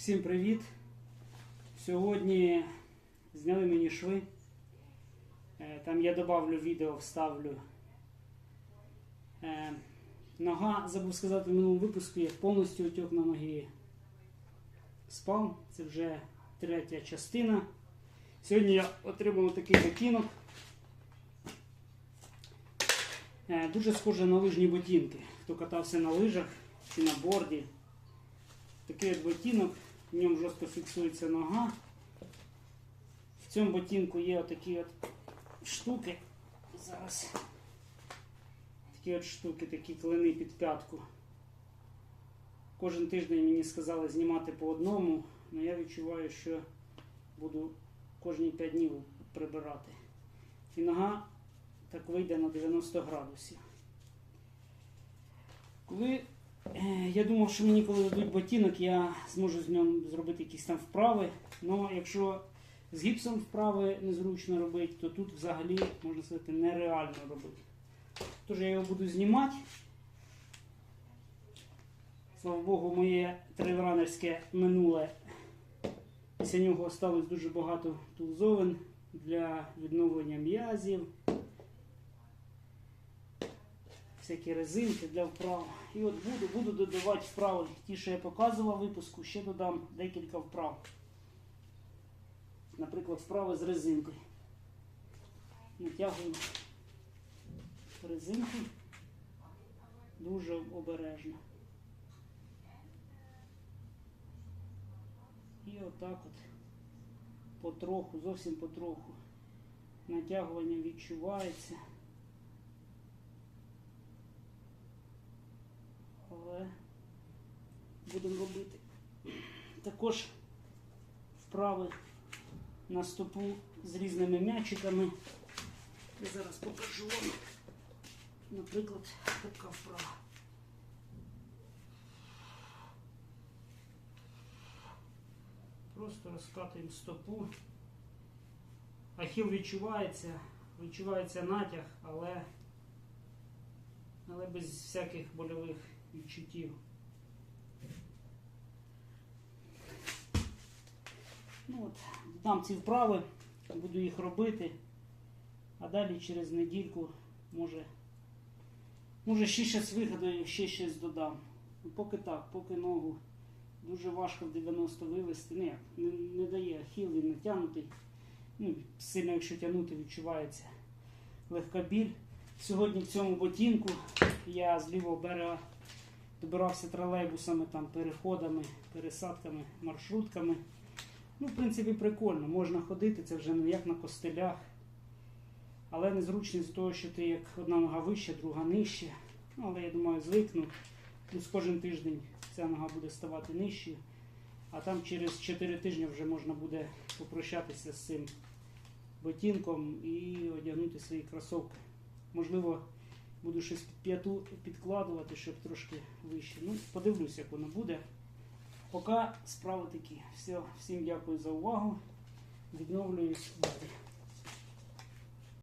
Всім привіт! Сьогодні зняли мені шви. Е, Там я добавлю відео, вставлю. Е, Нога, забув сказати в минулому випуску, я повністю утік на ноги спав. Це вже третя частина. Сьогодні я отримав такий ботинок. Е, Дуже схоже на лижні ботинки. Хто катався на лижах чи на борді. Такий от ботинок, в ньому жорстко фіксується нога. В цьому ботинку є отакі от штуки. Зараз. Такі от штуки, такі клини під п'ятку. Кожен тиждень мені сказали знімати по одному, але я відчуваю, що буду кожні 5 днів прибирати. І нога так вийде на 90 градусів. Коли я думав, що мені коли дадуть ботинок, я зможу з ним зробити якісь там вправи. Ну, якщо з гіпсом вправи незручно робити, то тут взагалі, можна сказати, нереально робити. Тож я його буду знімати. Слава Богу, моє трейранерське минуле. Після нього осталось дуже багато тулзовин для відновлення м'язів, всякі резинки для вправ. І от буду, буду додавати вправи. Ті, що я показував випуску, ще додам декілька вправ. Наприклад, вправи з резинкою. Натягуємо резинку дуже обережно. І отак от потроху, зовсім потроху. Натягування відчувається. Але будемо робити. Також вправи на стопу з різними м'ячиками. Я зараз покажу вам. Наприклад, така вправа. Просто розкатуємо стопу. Ахіл відчувається, відчувається натяг, але, але без всяких больових відчуттів. Ну от, дам ці вправи, буду їх робити, а далі через недільку може, може ще щось вигадаю, ще щось додам. Ну, поки так, поки ногу дуже важко в 90 вивести. Ні, не, не дає ахіл, він натягнутий. Ну, сильно, якщо тягнути, відчувається легка біль. Сьогодні в цьому ботинку я з лівого берега добирався тролейбусами, там, переходами, пересадками, маршрутками. Ну, в принципі, прикольно. Можна ходити, це вже не як на костелях. Але незручність того, що ти як одна нога вища, друга нижча. Ну, але я думаю, звикну. Плюс кожен тиждень ця нога буде ставати нижчою. А там через 4 тижні вже можна буде попрощатися з цим ботинком і одягнути свої кросовки. Можливо, буду щось під п'яту підкладувати, щоб трошки вище. Ну, подивлюсь, як воно буде. Поки справи такі. Все, всім дякую за увагу. Відновлююсь.